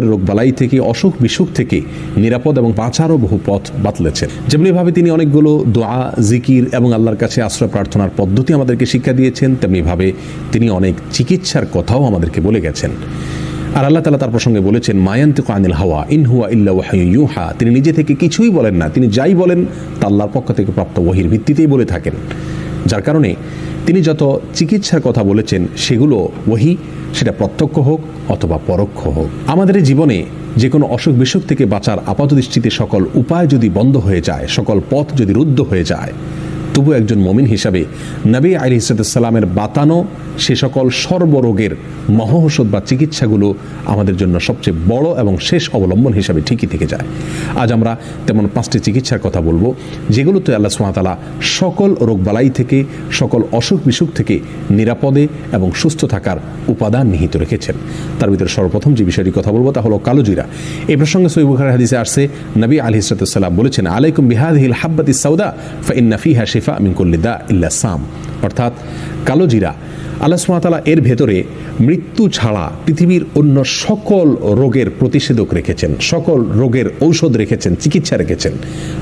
রোগ বালাই থেকে, অসুখ বিসুখ থেকে নিরাপদ এবং বাঁচারও বহু পথ বাতলেছেন। যেমনিভাবে তিনি অনেকগুলো দোয়া, জিকির এবং আল্লাহর কাছে আশ্রয় প্রার্থনার পদ্ধতি আমাদেরকে শিক্ষা দিয়েছেন, তেমনিভাবে তিনি অনেক চিকিৎসার কথাও আমাদেরকে বলে গেছেন। আর আল্লাহ তালা তার প্রসঙ্গে বলেছেন মায়ান্তিক আনিল হাওয়া, ইন হুয়া ওয়াহায়ু ইউহা। তিনি নিজে থেকে কিছুই বলেন না, তিনি যাই বলেন, তা আল্লাহর পক্ষ থেকে প্রাপ্ত ওহির ভিত্তিতেই বলে থাকেন। যার কারণে তিনি যত চিকিৎসার কথা বলেছেন, সেগুলো ওহি সেটা প্রত্যক্ষ হোক অথবা পরোক্ষ হোক। আমাদের জীবনে যে কোনো অসুখ বিসুখ থেকে বাঁচার আপাতদৃষ্টিতে সকল উপায় যদি বন্ধ হয়ে যায়, সকল পথ যদি রুদ্ধ হয়ে যায়, তবু একজন মমিন হিসাবে নবী আলি ইসাদামের বাতানো সে সকল সর্বরোগের মহৌষধ বা চিকিৎসাগুলো আমাদের জন্য সবচেয়ে বড় এবং শেষ অবলম্বন হিসাবে ঠিকই থেকে যায়। আজ আমরা তেমন পাঁচটি চিকিৎসার কথা বলব, যেগুলোতে আল্লাহ সুমাতালা সকল রোগবালাই থেকে, সকল অসুখ বিসুখ থেকে নিরাপদে এবং সুস্থ থাকার উপাদান নিহিত রেখেছেন। তার ভিতরে সর্বপ্রথম যে বিষয়টি কথা বলব তা হলো কালোজিরা। এ প্রসঙ্গে সৈবুখার হাদিসে আসছে, নবী আলী ইসরাতাম বলেছেন, আলাইকুম বিহাদিল হাব্বাতি সৌদা ফাইন্না ফিহা শিফা মিনকুল্লিদা ইল্লা সাম। অর্থাৎ কালোজিরা আল্লাহ সুমাতালা এর ভেতরে মৃত্যু ছাড়া পৃথিবীর অন্য সকল রোগের প্রতিষেধক রেখেছেন, সকল রোগের ঔষধ রেখেছেন, চিকিৎসা রেখেছেন।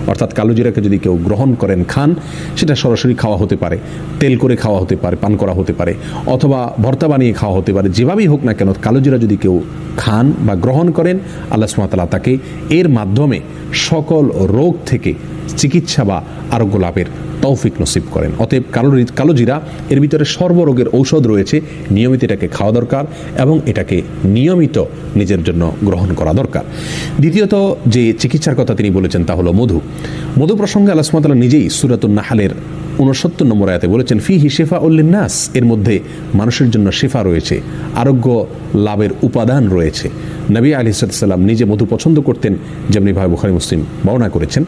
অর্থাৎ কালোজিরাকে যদি কেউ গ্রহণ করেন, খান, সেটা সরাসরি খাওয়া হতে পারে, তেল করে খাওয়া হতে পারে, পান করা হতে পারে, অথবা ভর্তা বানিয়ে খাওয়া হতে পারে, যেভাবেই হোক না কেন কালোজিরা যদি কেউ খান বা গ্রহণ করেন, আল্লাহ সুমাতালা তাকে এর মাধ্যমে সকল রোগ থেকে চিকিৎসা বা আরোগ্য লাভের তৌফিক নসিব করেন। অতএব কালো কালোজিরা এর ভিতরে সর্বরোগের ঔষধ রয়েছে, নিয়মিত এটাকে খাওয়া দরকার এবং এটাকে নিয়মিত নিজের জন্য গ্রহণ করা দরকার। দ্বিতীয়ত যে চিকিৎসার কথা তিনি বলেছেন তা হলো মধু। মধু প্রসঙ্গে আল্লাহ নিজেই সুরাতুল নাহালের উনসত্তর নম্বর আয়াতে বলেছেন, ফিহি শেফা উল্লিনাস এর মধ্যে মানুষের জন্য শেফা রয়েছে, আরোগ্য লাভের উপাদান রয়েছে। নবী আলি সাল্লাম নিজে মধু পছন্দ করতেন, যেমনিভাবে বুখারি মুসলিম বর্ণনা করেছেন।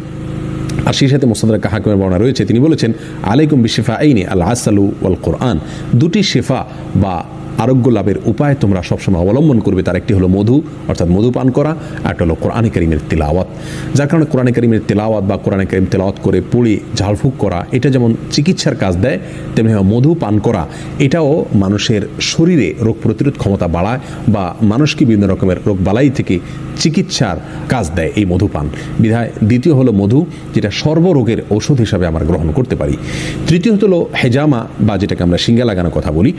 আর সেই সাথে মোসাদ্দার কাহাকিমের বর্ণনা রয়েছে। তিনি বলেছেন, আলাইকুম বিশেফা আইনি আল আসালু ওয়াল কোরআন দুটি শেফা বা আরোগ্য লাভের উপায় তোমরা সবসময় অবলম্বন করবে। তার একটি হলো মধু, অর্থাৎ মধু পান করা একটা হলো কোরআন করিমের তেলাওয়াত। যার কারণে কোরআন করিমের তেলাওয়াত বা কোরআন করিম তেলাওয়াত করে পড়ে ঝাড়ফুঁক করা, এটা যেমন চিকিৎসার কাজ দেয়, তেমনি মধু পান করা। এটাও মানুষের শরীরে রোগ প্রতিরোধ ক্ষমতা বাড়ায় বা মানুষকে বিভিন্ন রকমের রোগ বালাই থেকে চিকিৎসার কাজ দেয় এই মধু পান। বিধায় দ্বিতীয় হলো মধু, যেটা সর্বরোগের ওষুধ হিসাবে আমরা গ্রহণ করতে পারি। তৃতীয় হলো হেজামা, বা যেটাকে আমরা সিঙ্গা লাগানোর কথা বলি।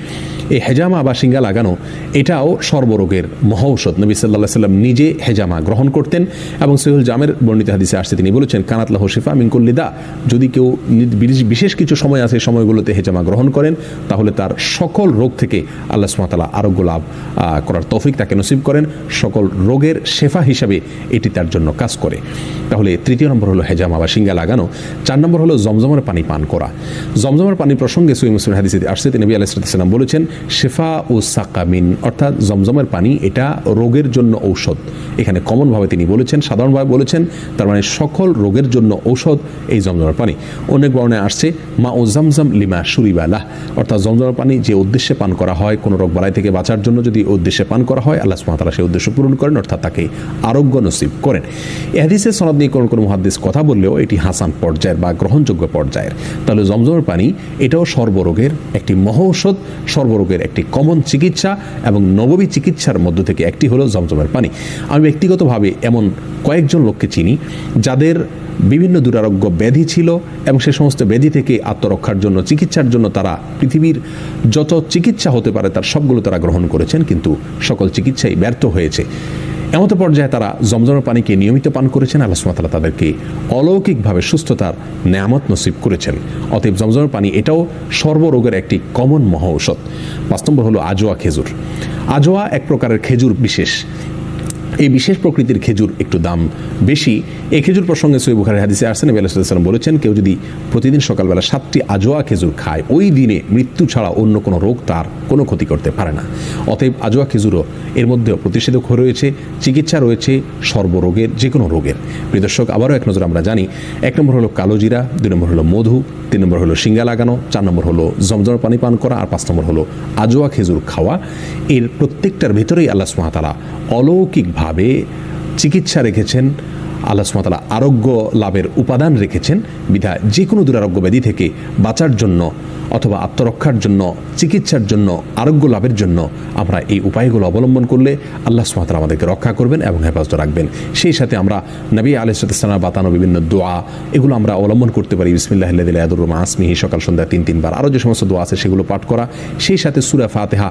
এই হেজামা বা সিঙ্গা লাগানো, এটাও সর্বরোগের মহৌষধ। নবী সাল্লাহ সাল্লাম নিজে হেজামা গ্রহণ করতেন এবং সৈহুল জামের বর্ণিত হাদিসে আসছে, তিনি বলেছেন কানাতলা হোসিফা মিনকুল্লিদা যদি কেউ বিশেষ কিছু সময় আছে সময়গুলোতে হেজামা গ্রহণ করেন, তাহলে তার সকল রোগ থেকে আল্লাহ সুমাতালা আরোগ্য লাভ করার তৌফিক তাকে নসিব করেন। সকল রোগের শেফা হিসাবে এটি তার জন্য কাজ করে। তাহলে তৃতীয় নম্বর হলো হেজামা বা সিঙ্গা লাগানো। চার নম্বর হলো জমজমের পানি পান করা। জমজমের পানি প্রসঙ্গে সৈম মুসলিম হাদিসে আসছে, তিনি নবী আলাইসালাম বলেছেন, শেফা ও সাকামিন অর্থাৎ জমজমের পানি, এটা রোগের জন্য ঔষধ। এখানে কমনভাবে তিনি বলেছেন, সাধারণভাবে বলেছেন, তার মানে সকল রোগের জন্য ঔষধ এই জমজমের পানি। অনেক বর্ণায় আসছে, মা ও জমজম লিমা সুরিবালাহ অর্থাৎ জমজমের পানি যে উদ্দেশ্যে পান করা হয়, কোনো রোগ বালাই থেকে বাঁচার জন্য যদি উদ্দেশ্যে পান করা হয়, আল্লাহ সুমাতারা সেই উদ্দেশ্য পূরণ করেন, অর্থাৎ তাকে আরোগ্য নসিব করেন। এহাদিসে সনদ নিয়ে কোনো কোনো মহাদিস কথা বললেও এটি হাসান পর্যায়ের বা গ্রহণযোগ্য পর্যায়ের। তাহলে জমজমের পানি, এটাও সর্বরোগের একটি মহৌষধ, সর্বরোগের একটি কমন চিকিৎসা এবং নবমী চিকিৎসার মধ্য থেকে একটি হলো জমজমের পানি। আমি ব্যক্তিগতভাবে এমন কয়েকজন লোককে চিনি, যাদের বিভিন্ন দুরারোগ্য ব্যাধি ছিল এবং সে সমস্ত ব্যাধি থেকে আত্মরক্ষার জন্য, চিকিৎসার জন্য তারা পৃথিবীর যত চিকিৎসা হতে পারে তার সবগুলো তারা গ্রহণ করেছেন, কিন্তু সকল চিকিৎসাই ব্যর্থ হয়েছে। এমত পর্যায়ে তারা জমজমের পানিকে নিয়মিত পান করেছেন, আল্লাহ সুমাতালা তাদেরকে অলৌকিকভাবে সুস্থতার নেয়ামত নসিব করেছেন। অতএব জমজমের পানি এটাও সর্বরোগের একটি কমন মহা ঔষধ। পাঁচ নম্বর হলো আজোয়া খেজুর। আজোয়া এক প্রকারের খেজুর বিশেষ। এই বিশেষ প্রকৃতির খেজুর একটু দাম বেশি এই খেজুর প্রসঙ্গে সৈব বুখারি হাদিসে আসেন নবী আলাইসাল্লাম বলেছেন, কেউ যদি প্রতিদিন সকালবেলা সাতটি আজোয়া খেজুর খায়, ওই দিনে মৃত্যু ছাড়া অন্য কোনো রোগ তার কোনো ক্ষতি করতে পারে না। অতএব আজোয়া খেজুরও এর মধ্যেও প্রতিষেধক রয়েছে, চিকিৎসা রয়েছে সর্বরোগের যে কোনো রোগের প্রিদর্শক আবারও এক নজর আমরা জানি, এক নম্বর হলো কালোজিরা দুই নম্বর হলো মধু, তিন নম্বর হলো সিঙ্গা লাগানো, চার নম্বর হলো জমজম পানি পান করা, আর পাঁচ নম্বর হলো আজোয়া খেজুর খাওয়া। এর প্রত্যেকটার ভেতরেই আল্লাহ সুমাতালা অলৌকিকভাবে চিকিৎসা রেখেছেন আল্লাহ সুমাতালা আরোগ্য লাভের উপাদান রেখেছেন। বিধা যে কোনো দুরারোগ্য ব্যাধি থেকে বাঁচার জন্য অথবা আত্মরক্ষার জন্য, চিকিৎসার জন্য, আরোগ্য লাভের জন্য আমরা এই উপায়গুলো অবলম্বন করলে আল্লাহ সুমাতালা আমাদেরকে রক্ষা করবেন এবং হেফাজত রাখবেন। সেই সাথে আমরা নবী আলিসালাম বাতানো বিভিন্ন দোয়া, এগুলো আমরা অবলম্বন করতে পারি। বিসমিল্লাহ আদুর আসমিহি সকাল সন্ধ্যা তিন তিনবার। আরও যে সমস্ত দোয়া আছে সেগুলো পাঠ করা। সেই সাথে সুরা ফাতেহা